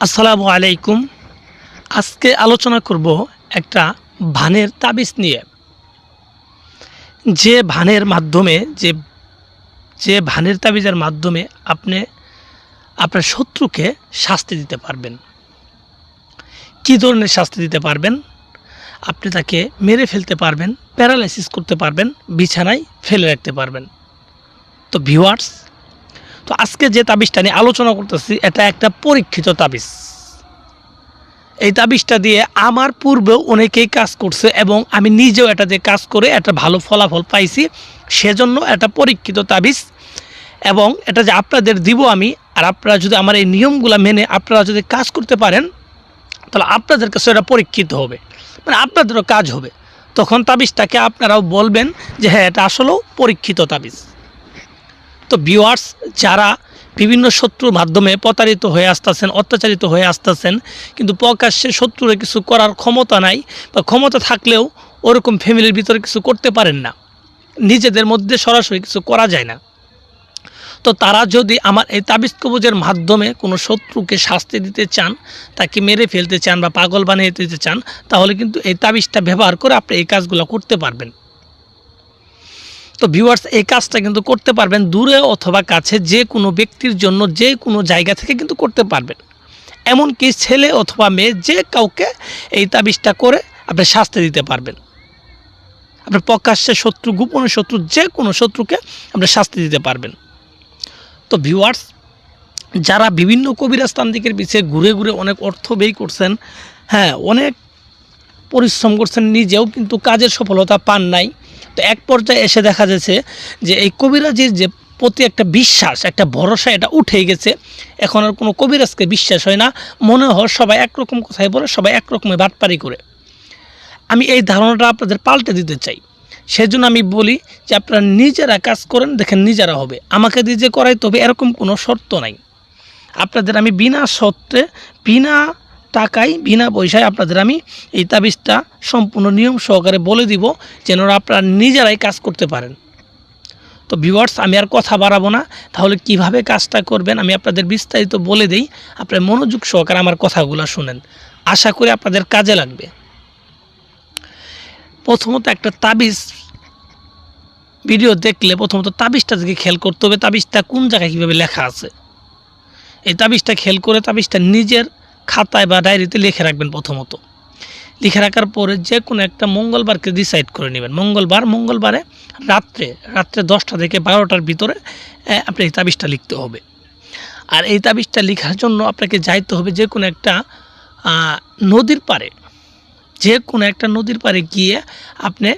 আসসালামু আলাইকুম। আজকে আলোচনা করব একটা ভানের তাবিজ নিয়ে। যে ভানের মাধ্যমে, যে যে ভানের তাবিজের মাধ্যমে আপনি, আপনার শত্রুকে শাস্তি দিতে পারবেন। কী ধরনের শাস্তি দিতে পারবেন? আপনি তাকে মেরে ফেলতে পারবেন, প্যারালাইসিস করতে পারবেন, বিছানায় ফেলে রাখতে পারবেন। তো ভিউয়ার্স তো আজকে যে তাবিজটা নিয়ে আলোচনা করতেছি, এটা একটা পরীক্ষিত তাবিজ। এই তাবিজটা দিয়ে আমার পূর্বেও অনেকেই কাজ করছে এবং আমি নিজেও এটা দিয়ে কাজ করে একটা ভালো ফলাফল পাইছি। সেজন্য এটা পরীক্ষিত তাবিজ এবং এটা যে আপনাদের দিব আমি, আর আপনারা যদি আমার এই নিয়মগুলো মেনে আপনারা যদি কাজ করতে পারেন, তাহলে আপনাদের কাছে এটা পরীক্ষিত হবে। মানে আপনাদেরও কাজ হবে। তখন তাবিজটাকে আপনারাও বলবেন যে হ্যাঁ এটা আসলেও পরীক্ষিত তাবিজ। তো ভিউয়ার্স যারা বিভিন্ন শত্রুর মাধ্যমে প্রতারিত হয়ে আসতেছেন, অত্যাচারিত হয়ে আসতেছেন, কিন্তু প্রকাশ্যে শত্রুরে কিছু করার ক্ষমতা নাই বা ক্ষমতা থাকলেও ওরকম ফ্যামিলির ভিতরে কিছু করতে পারেন না। নিজেদের মধ্যে সরাসরি কিছু করা যায় না। তো তারা যদি আমার এই তাবিজ কবজের মাধ্যমে কোনো শত্রুকে শাস্তি দিতে চান, তাকে মেরে ফেলতে চান বা পাগল বানিয়ে দিতে চান, তাহলে কিন্তু এই তাবিজটা ব্যবহার করে আপনি এই কাজগুলো করতে পারবেন। তো ভিউয়ার্স এই কাজটা কিন্তু করতে পারবেন দূরে অথবা কাছে যে কোনো ব্যক্তির জন্য, যে কোনো জায়গা থেকে কিন্তু করতে পারবেন। এমনকি ছেলে অথবা মেয়ে যে কাউকে এই তাবিজটা করে আপনি শাস্তি দিতে পারবেন। আপনার প্রকাশ্যে শত্রু, গোপনে শত্রু, যে কোনো শত্রুকে আপনি শাস্তি দিতে পারবেন। তো ভিউয়ার্স যারা বিভিন্ন কবিরাজ তান্ত্রিকের পিছিয়ে ঘুরে ঘুরে অনেক অর্থ ব্যয় করছেন হ্যাঁ অনেক পরিশ্রম করছেন, নিজেও কিন্তু কাজের সফলতা পান নাই। তো এক পর্যায়ে এসে দেখা যাচ্ছে যে এই কবিরাজির যে প্রতি একটা বিশ্বাস, একটা ভরসা, এটা উঠে গেছে। এখন আর কোনো কবিরাজকে বিশ্বাস হয় না। মনে হয় সবাই একরকম কথাই বলে, সবাই একরকমের বাটপারি করে। আমি এই ধারণাটা আপনাদের পাল্টে দিতে চাই। সেজন্য আমি বলি যে আপনারা নিজেরা কাজ করেন, দেখেন নিজেরা হবে। আমাকে দিয়ে যে করাই তবে এরকম কোনো শর্ত নাই। আপনাদের আমি বিনা শর্তে, বিনা টাকায় বিনা পয়সায় আপনাদের আমি এই তাবিজটা সম্পূর্ণ নিয়ম সহকারে বলে দিব যেন আপনারা নিজেরাই কাজ করতে পারেন। তো ভিউয়ার্স আমি আর কথা বাড়াবো না। তাহলে কীভাবে কাজটা করবেন আমি আপনাদের বিস্তারিত বলে দিই। আপনার মনোযোগ সহকারে আমার কথাগুলো শুনেন। আশা করি আপনাদের কাজে লাগবে। প্রথমত একটা তাবিজ ভিডিও দেখলে প্রথমত তাবিজটা থেকে খেয়াল করতে হবে। তাবিজটা কোন জায়গায় কীভাবে লেখা আছে? এই তাবিজটা খেয়াল করে তাবিজটা নিজের খাতায় বা ডায়েরিতে লিখে রাখবেন প্রথমত। লিখে রাখার পরে যে কোনো একটা মঙ্গলবারকে ডিসাইড করে নেবেন। মঙ্গলবার, মঙ্গলবারে রাত্রে রাত্রে দশটা থেকে বারোটার ভিতরে আপনি এই তাবিজটা লিখতে হবে। আর এই তাবিজটা লেখার জন্য আপনাকে যাইতে হবে যে কোনো একটা নদীর পাড়ে। যে কোনো একটা নদীর পাড়ে গিয়ে আপনি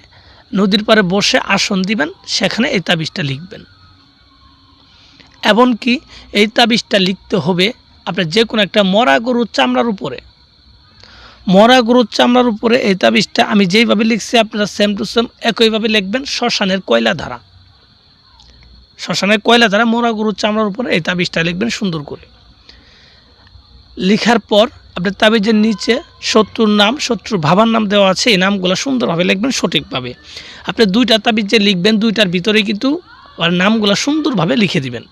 নদীর পাড়ে বসে আসন দিবেন, সেখানে এই তাবিজটা লিখবেন। এমনকি এই তাবিজটা লিখতে হবে আপনার যে কোনো একটা মরা গরুর চামড়ার উপরে, মরা গরুর চামড়ার উপরে এই তাবিজটা আমি যেইভাবে লিখছি, আপনারা সেম টু সেম একইভাবে লিখবেন, শ্মশানের কয়লা ধারা। শ্মশানের কয়লা ধারা মরা গরুর চামড়ার উপরে এই তাবিজটা লিখবেন সুন্দর করে। লিখার পর আপনার তাবিজের নিচে শত্রুর নাম, শত্রুর ভাবার নাম দেওয়া আছে, এই নামগুলো সুন্দরভাবে লিখবেন সঠিকভাবে। আপনি দুইটা তাবিজ যে লিখবেন, দুইটার ভিতরে কিন্তু আর নামগুলো সুন্দরভাবে লিখে দিবেন।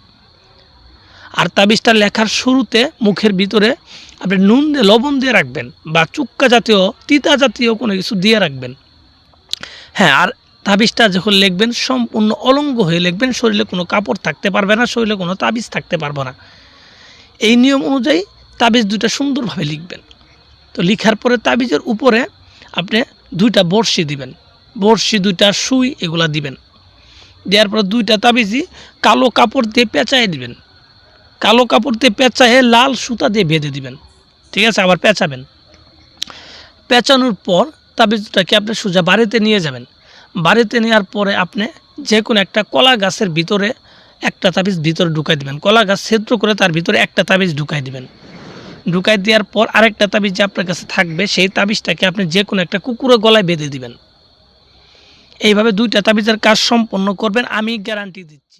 আর তাবিজটা লেখার শুরুতে মুখের ভিতরে আপনি নুন দিয়ে, লবণ দিয়ে রাখবেন বা চুক্কা জাতীয়, তিতা জাতীয় কোনো কিছু দিয়ে রাখবেন। হ্যাঁ আর তাবিজটা যখন লিখবেন, সম্পূর্ণ অলঙ্গ হয়ে লিখবেন, শরীরে কোনো কাপড় থাকতে পারবে না, শরীরে কোনো তাবিজ থাকতে পারবে না। এই নিয়ম অনুযায়ী তাবিজ দুইটা সুন্দরভাবে লিখবেন। তো লিখার পরে তাবিজের উপরে আপনি দুইটা বড়শি দিবেন। বড়শি, দুইটা সুই, এগুলা দিবেন। দেওয়ার পর দুইটা তাবিজই কালো কাপড় দিয়ে পেঁচায় দিবেন। কালো কাপড় দিয়ে পেঁচায়ে লাল সুতা দিয়ে বেঁধে দিবেন। ঠিক আছে? আবার পেঁচাবেন। পেঁচানোর পর তাবিজটাকে আপনি সোজা বাড়িতে নিয়ে যাবেন। বাড়িতে নেওয়ার পরে আপনি যে কোনো একটা কলা গাছের ভিতরে একটা তাবিজ ভিতরে ঢুকাই দিবেন। কলা গাছ ছেদ্র করে তার ভিতরে একটা তাবিজ ঢুকাই দিবেন। ঢুকাই দেওয়ার পর আরেকটা তাবিজ যে আপনার কাছে থাকবে, সেই তাবিজটাকে আপনি যে কোনো একটা কুকুরের গলায় বেঁধে দিবেন। এইভাবে দুইটা তাবিজের কাজ সম্পন্ন করবেন। আমি গ্যারান্টি দিচ্ছি।